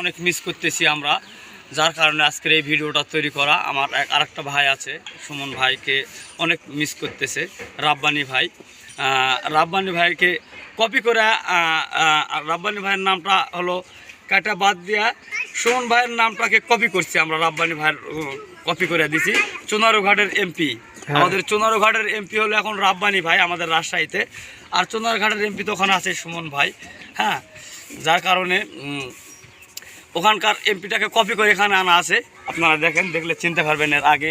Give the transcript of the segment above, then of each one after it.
অনেক মিস করতেছি আমরা। যার কারণে আজকের এই ভিডিওটা তৈরি করা আমার এক আরেকটা ভাই আছে সুমন ভাইকে অনেক মিস করতেছে রাব্বানি ভাই। রাব্বানি ভাইকে কপি করে রাব্বানি ভাইয়ের নামটা হলো কাটা বাদ দিয়া সুমন ভাইয়ের নামটাকে কপি করছি আমরা রাব্বানি ভাইয়ের কপি করে দিছি। চুনারুঘাটের এমপি আমাদের চুনারুঘাটের এমপি হলো এখন রাব্বানি ভাই আমাদের রাজশাহীতে। আর চুনারঘাটের এমপি তো ওখানে আছে সুমন ভাই। হ্যাঁ যার কারণে ওখানকার এমপিটাকে কপি করে এখানে আনা আছে। আপনারা দেখেন দেখলে চিনতে পারবেন এর আগে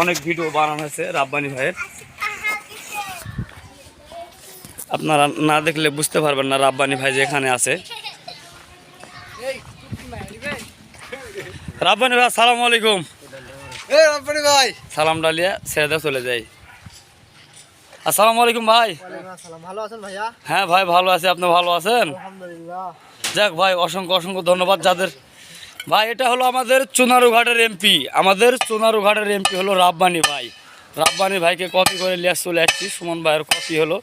অনেক ভিডিও বানানো হয়েছে রাব্বানি ভাইয়ের। আপনারা না দেখলে বুঝতে পারবেন না রাব্বানি ভাই যে এখানে আছে। রাব্বানি ভাই সালাম আলাইকুম। রাব্বানি ভাই। সালাম ডালিয়া ছেড়ে দিয়ে চলে যাই। আসসালামু আলাইকুম ভাই। ভালো আছেন ভাইয়া? হ্যাঁ ভাই ভালো আছি। আপনি ভালো আছেন? আলহামদুলিল্লাহ। যাক ভাই, অসংখ্য অসংখ্য ধন্যবাদ যাদের। ভাই, এটা হলো আমাদের চুনারুঘাটের এমপি আমাদের চুনারুঘাটের এমপি হলো রাব্বানি ভাই। রাব্বানি ভাইকে কপি করে লিয়ে চলে আসছি। সুমন ভাইয়ের কপি হলো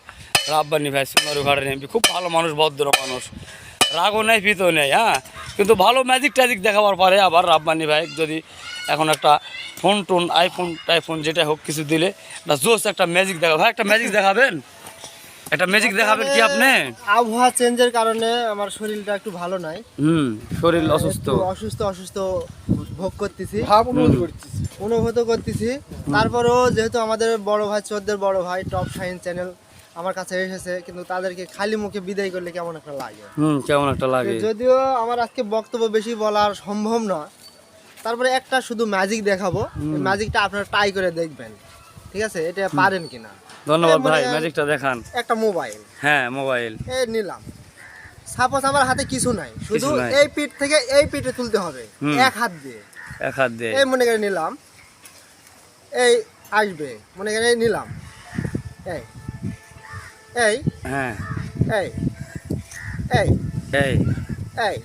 রাব্বানি ভাই, চুনারুঘাটের এমপি খুব ভালো মানুষ, ভদ্র মানুষ। রাগও নেই, ফিতও নেই হ্যাঁ? কিন্তু ভালো ম্যাজিক ট্যাজিক দেখাবার পরে আবার রাব্বানি ভাই যদি এখন একটা ফোন টোন আইফোন টাইফোন যেটা হোক কিছু দিলে, একটা জোস একটা ম্যাজিক দেখা ভাই, একটা ম্যাজিক দেখাবেন? একটা ম্যাজিক দেখাবেন কি আপনি? আবহাওয়া চেঞ্জের কারণে আমার শরীরটা একটু ভালো নাই। হুম শরীর অসুস্থ। অসুস্থ অসুস্থ ভোগ করতেছি। ভাব অনুভূতি করতেছি। অনুভূত করতেছি। তারপরেও যেহেতু আমাদের বড় ভাই চোদ্দের বড় ভাই টপ সাইন চ্যানেল আমার কাছে এসেছে কিন্তু তাদেরকে খালি মুখে বিদায় করলে কেমন একটা লাগে? হুম কেমন একটা লাগে। যদিও আমার আজকে বক্তব্য বেশি বলার সম্ভব নয় তারপরে একটা শুধু ম্যাজিক দেখাবো। ম্যাজিকটা আপনারা ট্রাই করে দেখবেন। ঠিক আছে? এটা পারেন কিনা? ধন্যবাদ ভাই ম্যাজিকটা দেখান। একটা মোবাইল হ্যাঁ মোবাইল এই নিলাম। সাপোজ আমার হাতে কিছু নাই শুধু এই পিঠ থেকে এই পিঠে তুলতে হবে এক হাত দিয়ে। এক হাত দিয়ে। এই মনে করে নিলাম। এই আসবে মনে করে এই নিলাম। এই এই হ্যাঁ। এই এই এই। এই।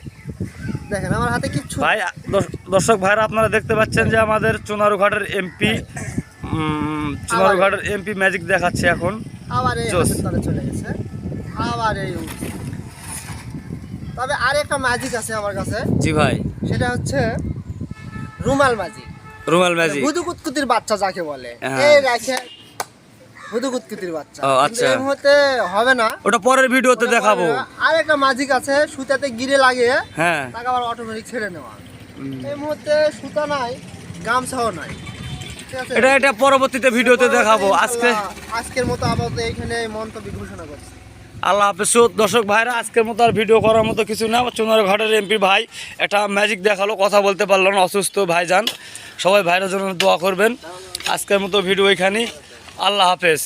দেখেন আমার হাতে কিচ্ছু ভাই দর্শ- দর্শক ভাইরা আপনারা দেখতে পাচ্ছেন যে আমাদের চুনারুঘাটের এমপি চুনারুঘাটের এমপি ম্যাজিক দেখাচ্ছে এখন। আবার এই চলে গেছে। আবার এই তবে আর একটা ম্যাজিক আছে আমার কাছে। জি ভাই। সেটা হচ্ছে রুমাল ম্যাজিক রুমাল ম্যাজিক কুতকুতির বাচ্চা যাকে বলে। হ্যাঁ। এই রাখে কুতকুতির বাচ্চা। ও, আচ্ছা। এই মুহূর্তে হবে না। ওটা পরের ভিডিওতে দেখাবো। আর একটা ম্যাজিক আছে সুতাতে গিরে লাগে হ্যাঁ। তাকে আবার অটোমেটিক ছেড়ে নেওয়া। এই মুহূর্তে সুতা নাই গামছাও নাই। এটা এটা পরবর্তীতে ভিডিওতে দেখাবো। আজকে আজকের মতো আপাতত এইখানে এই মন্তব্য ঘোষণা করছি। আল্লাহ হাফেজ। সুদ দর্শক ভাইরা আজকের মতো আর ভিডিও করার মতো কিছু না। চুনার ঘাটের এমপি ভাই এটা ম্যাজিক দেখাল কথা বলতে পারল না অসুস্থ ভাইজান। সবাই ভাইরা জন্য দোয়া করবেন। আজকের মতো ভিডিও এখানেই। আল্লাহ হাফেজ।